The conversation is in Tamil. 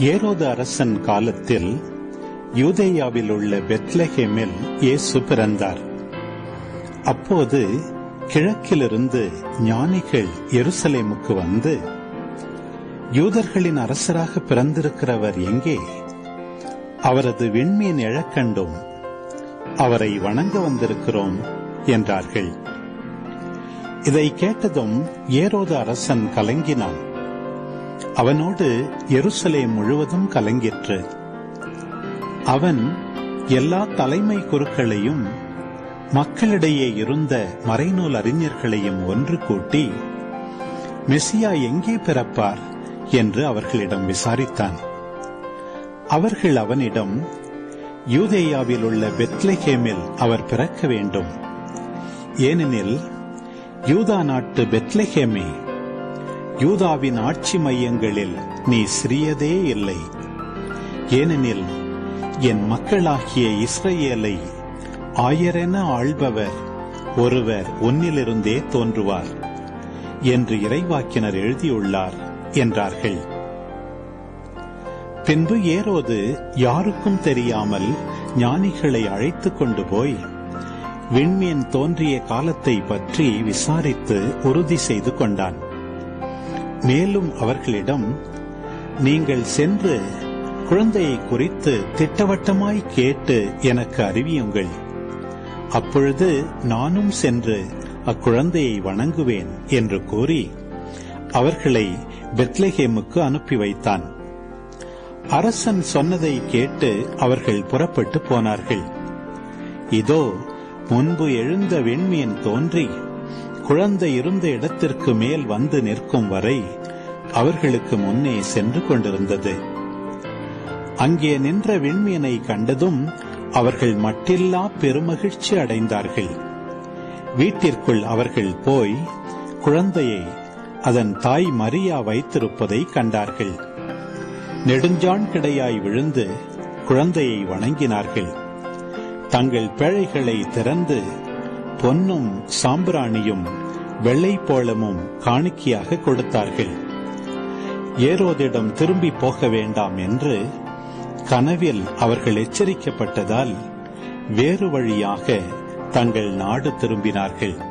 ஏரோது அரசன் காலத்தில் யூதேயாவில் உள்ள பெத்லஹேமில் இயேசு பிறந்தார். அப்போது கிழக்கிலிருந்து ஞானிகள் எருசலேமுக்கு வந்து யூதர்களின் அரசராக பிறந்திருக்கிறவர் எங்கே? அவரது விண்மீன் இழக்கண்டோம் அவரை வணங்க வந்திருக்கிறோம் என்றார்கள். இதை கேட்டதும் ஏரோது அரசன் கலங்கினான். அவனோடு எருசலேம் முழுவதும் கலங்கிற்று. அவன் எல்லா தலைமை குருக்களையும் மக்களிடையே இருந்த மறைநூல் அறிஞர்களையும் ஒன்று கூட்டி மெசியா எங்கே பிறப்பார்? என்று அவர்களிடம் விசாரித்தான். அவர்கள் அவனிடம் யூதேயாவில் உள்ள பெத்லஹேமில் அவர் பிறக்க வேண்டும். ஏனெனில் யூதா நாட்டு பெத்லஹேமே யூதாவின் ஆட்சி மையங்களில் நீ சிறியதே இல்லை. ஏனெனில் என் மக்களாகிய இஸ்ரேலை ஆயரென ஆள்பவர் ஒருவர் உன்னிலிருந்தே தோன்றுவார் என்று இறைவாக்கினர் எழுதியுள்ளார் என்றார்கள். பின்பு ஏரோது யாருக்கும் தெரியாமல் ஞானிகளை அழைத்துக் கொண்டு போய் விண்மீன் தோன்றிய காலத்தை பற்றி விசாரித்து உறுதி செய்து கொண்டான். மேலும் அவர்களிடம் நீங்கள் சென்று குழந்தையை குறித்து திட்டவட்டமாய் கேட்டு எனக்கு அறிவியுங்கள். அப்பொழுது நானும் சென்று அக்குழந்தையை வணங்குவேன் என்று கூறி அவர்களை பெத்லஹேமுக்கு அனுப்பி வைத்தான். அரசன் சொன்னதை கேட்டு அவர்கள் புறப்பட்டு போனார்கள். இதோ முன்பு எழுந்த விண்மீன் தோன்றி குழந்தை இருந்த இடத்திற்கு மேல் வந்து நிற்கும் வரை அவர்களுக்கு முன்னே சென்று கொண்டிருந்தது. அங்கே நின்ற விண்மீனை கண்டதும் அவர்கள் மட்டில்லா பெருமகிழ்ச்சி அடைந்தார்கள். வீட்டிற்குள் அவர்கள் போய் குழந்தையை அதன் தாய் மரியா வைத்திருப்பதை கண்டார்கள். நெடுஞ்சான் கிடையாய் விழுந்து குழந்தையை வணங்கினார்கள். தங்கள் பேழைகளை திறந்து பொன்னும் சாம்பிராணியும் வெள்ளை போளமும் காணிக்கையாக கொடுத்தார்கள். ஏரோதிடம் திரும்பி போக வேண்டாம் என்று கனவில் அவர்கள் எச்சரிக்கப்பட்டதால் வேறு வழியாக தங்கள் நாடு திரும்பினார்கள்.